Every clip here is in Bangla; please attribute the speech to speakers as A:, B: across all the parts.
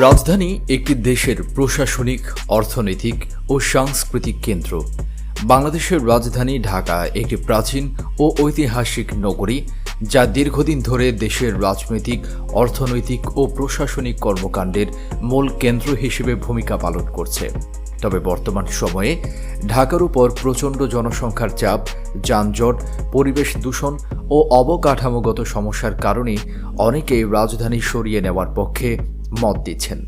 A: রাজধানী একটি দেশের প্রশাসনিক, অর্থনৈতিক ও সাংস্কৃতিক কেন্দ্র। বাংলাদেশের রাজধানী ঢাকা একটি প্রাচীন ও ঐতিহাসিক নগরী যা দীর্ঘদিন ধরে দেশের রাজনৈতিক, অর্থনৈতিক ও প্রশাসনিক কর্মকাণ্ডের মূল কেন্দ্র হিসেবে ভূমিকা পালন করছে। তবে বর্তমান সময়ে ঢাকার উপর প্রচণ্ড জনসংখ্যার চাপ, যানজট, পরিবেশ দূষণ ও অবকাঠামোগত সমস্যার কারণে অনেকেই রাজধানী সরিয়ে নেওয়ার পক্ষে মত দিচ্ছেন।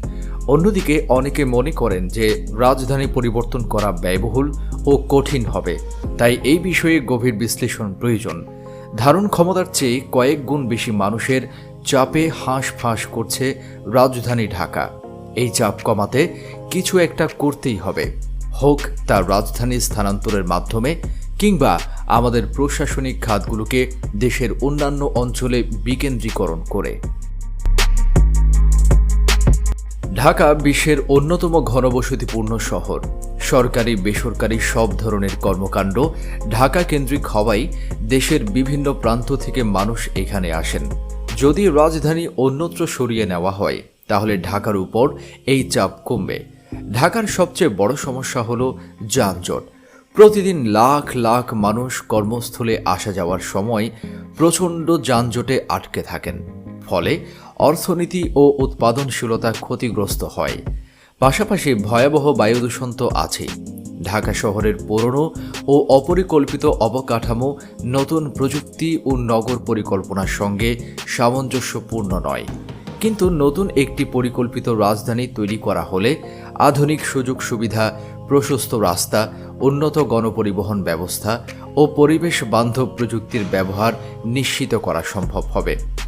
A: অন্যদিকে অনেকে মনে করেন যে রাজধানী পরিবর্তন করা ব্যয়বহুল ও কঠিন হবে, তাই এই বিষয়ে গভীর বিশ্লেষণ প্রয়োজন। ধারণ ক্ষমতার চেয়ে কয়েক গুণ বেশি মানুষের চাপে হাঁস ফাঁস করছে রাজধানী ঢাকা। এই চাপ কমাতে কিছু একটা করতেই হবে। হোক তা রাজধানী স্থানান্তরের মাধ্যমে কিংবা আমাদের প্রশাসনিক খাতগুলোকে দেশের অন্যান্য অঞ্চলে বিকেন্দ্রীকরণ করে। ঢাকা বিশ্বের অন্যতম ঘনবসতিপূর্ণ শহর। সরকারি, বেসরকারি সব ধরনের কর্মকাণ্ড ঢাকা কেন্দ্রিক হওয়ায় দেশের বিভিন্ন প্রান্ত থেকে মানুষ এখানে আসেন। যদি রাজধানী অন্যত্র সরিয়ে নেওয়া হয়, তাহলে ঢাকার উপর এই চাপ কমবে। ঢাকার সবচেয়ে বড় সমস্যা হলো যানজট। প্রতিদিন লাখ লাখ মানুষ কর্মস্থলে আসা যাওয়ার সময় প্রচণ্ড যানজটে আটকে থাকেন। ফলে অর্থনীতি ও উৎপাদনশীলতা ক্ষতিগ্রস্ত হয়। পাশাপাশি ভয়াবহ বায়ুদূষণ তো আছেই। ঢাকা শহরের পুরনো ও অপরিকল্পিত অবকাঠামো নতুন প্রযুক্তি ও নগর পরিকল্পনার সঙ্গে সামঞ্জস্যপূর্ণ নয়। কিন্তু নতুন একটি পরিকল্পিত রাজধানী তৈরি করা হলে আধুনিক সুযোগ সুবিধা, প্রশস্ত রাস্তা, উন্নত গণপরিবহন ব্যবস্থা ও পরিবেশ বান্ধব প্রযুক্তির ব্যবহার নিশ্চিত করা সম্ভব হবে।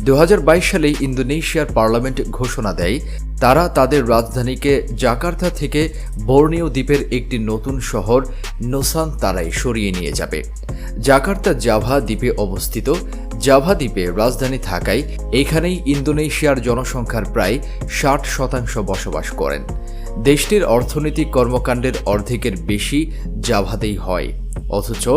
A: দু সালে ইন্দোনেশিয়ার পার্লামেন্ট ঘোষণা দেয়, তারা তাদের রাজধানীকে জাকার্তা থেকে বর্নিও দ্বীপের একটি নতুন শহর নোসান তারাই সরিয়ে নিয়ে যাবে। জাকার্তা জাভা দ্বীপে অবস্থিত। জাভা দ্বীপে রাজধানী থাকায় এখানেই ইন্দোনেশিয়ার জনসংখ্যার প্রায় ষাট শতাংশ বসবাস করেন। দেশটির অর্থনৈতিক কর্মকাণ্ডের অর্ধেকের বেশি জাভাতেই হয়। অথচ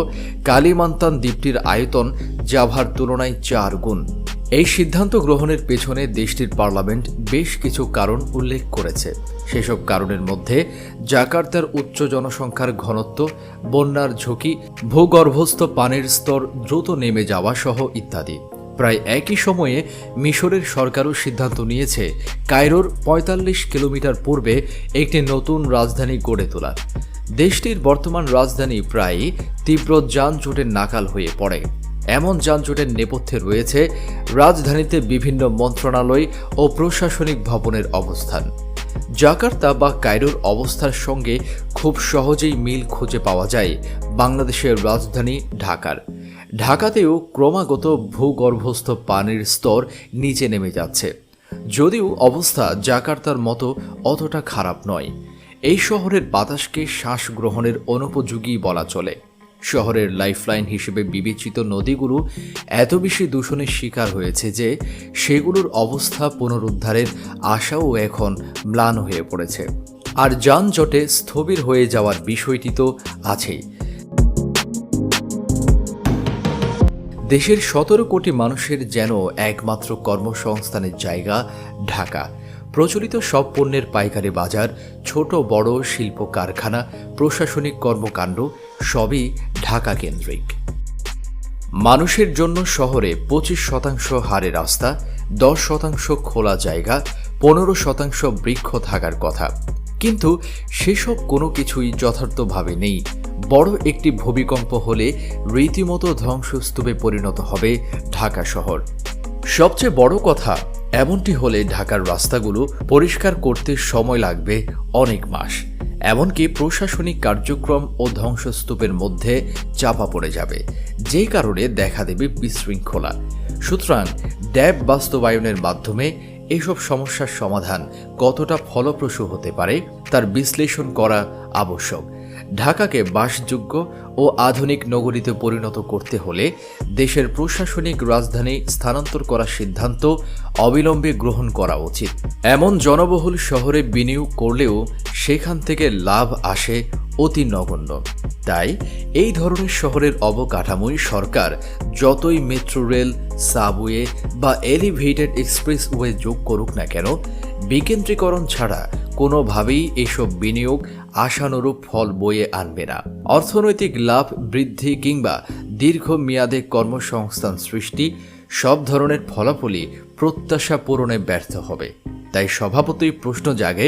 A: কালিমান্তান দ্বীপটির আয়তন জাভার তুলনায় চার গুণ। এই সিদ্ধান্ত গ্রহণের পেছনে দেশটির পার্লামেন্ট বেশ কিছু কারণ উল্লেখ করেছে। সেসব কারণের মধ্যে জাকার্তার উচ্চ জনসংখ্যার ঘনত্ব, বন্যার ঝুঁকি, ভূগর্ভস্থ পানির স্তর দ্রুত নেমে যাওয়া সহ ইত্যাদি। প্রায় একই সময়ে মিশরের সরকারও সিদ্ধান্ত নিয়েছে কায়রোর ৪৫ কিলোমিটার পূর্বে একটি নতুন রাজধানী গড়ে তোলার। দেশটির বর্তমান রাজধানী প্রায়ই তীব্র যানজটের নাকাল হয়ে পড়ে। এমন যানজটের নেপথ্যে রয়েছে রাজধানীতে বিভিন্ন মন্ত্রণালয় ও প্রশাসনিক ভবনের অবস্থান। জাকার্তা বা কায়রোর অবস্থার সঙ্গে খুব সহজেই মিল খুঁজে পাওয়া যায় বাংলাদেশের রাজধানী ঢাকার। ঢাকাতেও ক্রমাগত ভূগর্ভস্থ পানির স্তর নিচে নেমে যাচ্ছে। যদিও অবস্থা জাকার্তার মতো অতটা খারাপ নয়। এই শহরের বাতাসকে শ্বাস গ্রহণের অনুপযোগী বলা চলে। শহরের লাইফলাইন হিসেবে বিবেচিত নদীগুলো এত বেশি দূষণের শিকার হয়েছে যে সেগুলোর অবস্থা পুনরুদ্ধারের আশাও এখন ম্লান হয়ে পড়েছে। আর যানজটে স্থবির হয়ে যাওয়ার বিষয়টি তো আছেই। দেশের সতেরো কোটি মানুষের যেন একমাত্র কর্মসংস্থানের জায়গা ঢাকা। প্রচলিত সব পণ্যের পাইকারি বাজার, ছোট বড় শিল্প কারখানা, প্রশাসনিক কর্মকাণ্ড সবই ঢাকা কেন্দ্রিক। মানুষের জন্য শহরে পঁচিশ শতাংশ হারে রাস্তা, দশ শতাংশ খোলা জায়গা, পনেরো শতাংশ বৃক্ষ থাকার কথা। কিন্তু সেসব কোনো কিছুই যথার্থভাবে নেই। বড় একটি ভূমিকম্প হলে রীতিমতো ধ্বংসস্তূপে পরিণত হবে ঢাকা শহর। সবচেয়ে বড় কথা, এমনটি হলে ঢাকার রাস্তাগুলো পরিষ্কার করতে সময় লাগবে অনেক মাস। এমনকি প্রশাসনিক কার্যক্রম ও ধ্বংসস্তূপের মধ্যে চাপা পড়ে যাবে। যে কারণে দেখা দেবে বিশৃঙ্খলা। সুতরাং ড্যাব বাস্তবায়নের মাধ্যমে এসব সমস্যার সমাধান কতটা ফলপ্রসূ হতে পারে তার বিশ্লেষণ করা আবশ্যক। ঢাকাকে বাসযোগ্য ও আধুনিক নগরীতে পরিণত করতে হলে দেশের প্রশাসনিক রাজধানী স্থানান্তর করার সিদ্ধান্ত অবিলম্বে গ্রহণ করা উচিত। এমন জনবহুল শহরে বিনিয়োগ করলেও সেখান থেকে লাভ আসে অতি নগণ্য। তাই এই ধরনের শহরের অবকাঠামোই সরকার যতই মেট্রো রেল, সাবওয়ে বা এলিভেটেড এক্সপ্রেসওয়ে যোগ করুক না কেন বিকেন্দ্রীকরণ ছাড়া কোনোভাবেই এসব বিনিয়োগ আশানুরূপ ফল বয়ে আনবে না। অর্থনৈতিক লাভ বৃদ্ধি কিংবা দীর্ঘমেয়াদে কর্মসংস্থান সৃষ্টি সব ধরনের ফলাফলই প্রত্যাশা পূরণে ব্যর্থ হবে। তাই স্বভাবতই প্রশ্ন জাগে,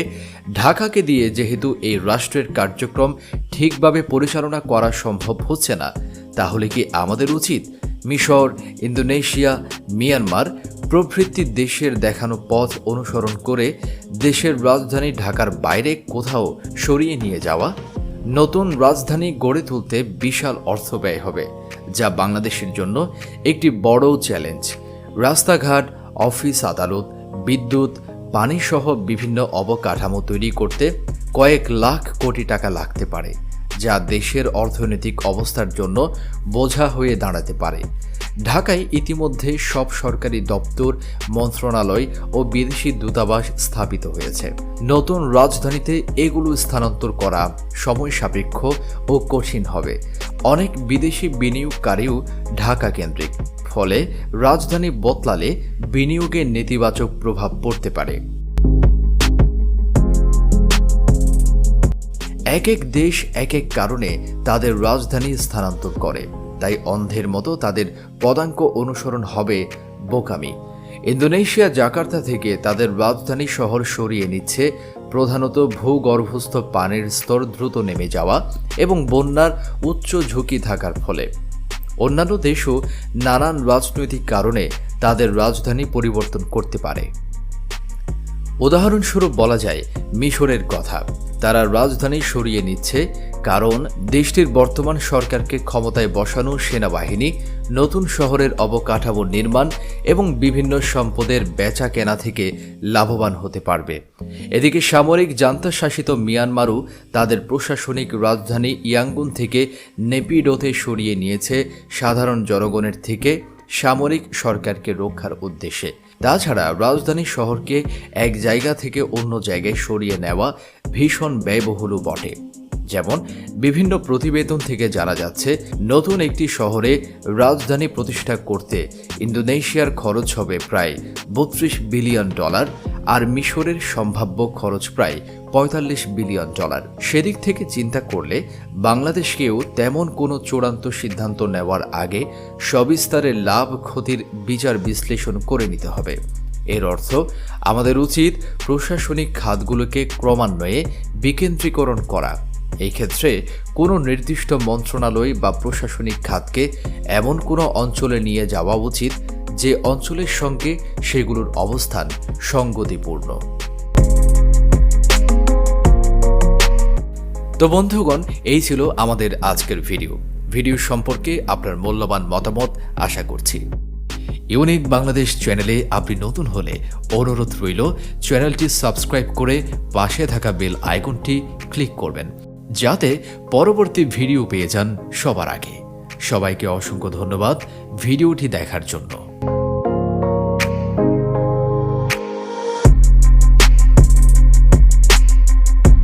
A: ঢাকাকে দিয়ে যেহেতু এই রাষ্ট্রের কার্যক্রম ঠিকভাবে পরিচালনা করা সম্ভব হচ্ছে না, তাহলে কি আমাদের উচিত মিশর, ইন্দোনেশিয়া, মিয়ানমার প্রভৃতি দেশের দেখানো পথ অনুসরণ করে দেশের রাজধানী ঢাকার বাইরে কোথাও সরিয়ে নিয়ে যাওয়া, নতুন রাজধানী গড়ে তুলতে বিশাল অর্থ ব্যয় হবে, যা বাংলাদেশের জন্য একটি বড় চ্যালেঞ্জ। রাস্তাঘাট, অফিস আদালত, বিদ্যুৎ, পানিসহ বিভিন্ন অবকাঠামো তৈরি করতে কয়েক লাখ কোটি টাকা লাগতে পারে। যা দেশের অর্থনৈতিক অবস্থার জন্য বোঝা হয়ে দাঁড়াতে পারে। ঢাকায় ইতিমধ্যে সব সরকারি দপ্তর, মন্ত্রণালয় ও বিদেশি দূতাবাস স্থাপিত হয়েছে। নতুন রাজধানীতে এগুলো স্থানান্তর করা সময় সাপেক্ষ ও কঠিন হবে। অনেক বিদেশি বিনিয়োগকারীও ঢাকা কেন্দ্রিক। ফলে রাজধানী বদলালে বিনিয়োগের নেতিবাচক প্রভাব পড়তে পারে। এক এক দেশ এক এক কারণে তাদের রাজধানী স্থানান্তর করে। তাই অন্ধের মতো তাদের পদাঙ্ক অনুসরণ হবে বোকামি। ইন্দোনেশিয়া, জাকার্তা থেকে তাদের রাজধানী শহর সরিয়ে নিচ্ছে প্রধানত ভূগর্ভস্থ পানির স্তর দ্রুত নেমে যাওয়া এবং বন্যার উচ্চ ঝুঁকি থাকার ফলে। অন্যান্য দেশও নানান রাজনৈতিক কারণে তাদের রাজধানী পরিবর্তন করতে পারে। উদাহরণস্বরূপ বলা যায়, মিশরের কথা। তারা রাজধানী সরিয়ে নিচ্ছে, কারণ দেশটির বর্তমান সরকারকে ক্ষমতায় বসানো সেনাবাহিনী, নতুন শহরের অবকাঠামো নির্মাণ এবং বিভিন্ন সম্পদের বেচা কেনা থেকে লাভবান হতে পারবে। এদিকে সামরিক জান্তা শাসিত মিয়ানমারও তাদের প্রশাসনিক রাজধানী ইয়াঙ্গুন থেকে নেপিডোতে সরিয়ে নিয়েছে সাধারণ জনগণের থেকে সামরিক সরকারকে রক্ষার উদ্দেশ্যে। তাছাড়া রাজধানী শহরকে এক জায়গা থেকে অন্য জায়গায় সরিয়ে নেওয়া ভীষণ ব্যয়বহুলও বটে। যেমন, বিভিন্ন প্রতিবেদন থেকে জানা যাচ্ছে, নতুন একটি শহরে রাজধানী প্রতিষ্ঠা করতে ইন্দোনেশিয়ার খরচ হবে প্রায় বত্রিশ বিলিয়ন ডলার আর মিশরের সম্ভাব্য খরচ প্রায় পঁয়তাল্লিশ বিলিয়ন ডলার। সেদিক থেকে চিন্তা করলে বাংলাদেশকেও তেমন কোনো চূড়ান্ত সিদ্ধান্ত নেওয়ার আগে সবিস্তারে লাভ ক্ষতির বিচার বিশ্লেষণ করে নিতে হবে। এর অর্থ, আমাদের উচিত প্রশাসনিক খাতগুলোকে ক্রমান্বয়ে বিকেন্দ্রীকরণ করা। এই ক্ষেত্রে কোনো নির্দিষ্ট মন্ত্রণালয় বা প্রশাসনিক খাতকে এমন কোনো অঞ্চলে নিয়ে যাওয়া উচিত যে অঞ্চলের সঙ্গে সেগুলোর অবস্থান সঙ্গতিপূর্ণ। তো বন্ধুগণ, এই ছিল আমাদের আজকের ভিডিও। ভিডিও সম্পর্কে আপনার মূল্যবান মতামত আশা করছি। ইউনিক বাংলাদেশ চ্যানেলে আপনি নতুন হলে অনুরোধ রইল, চ্যানেলটি সাবস্ক্রাইব করে পাশে থাকা বেল আইকনটি ক্লিক করবেন, যাতে পরবর্তী ভিডিও পেয়ে যান সবার আগে। সবাইকে অসংখ্য ধন্যবাদ ভিডিওটি দেখার জন্য।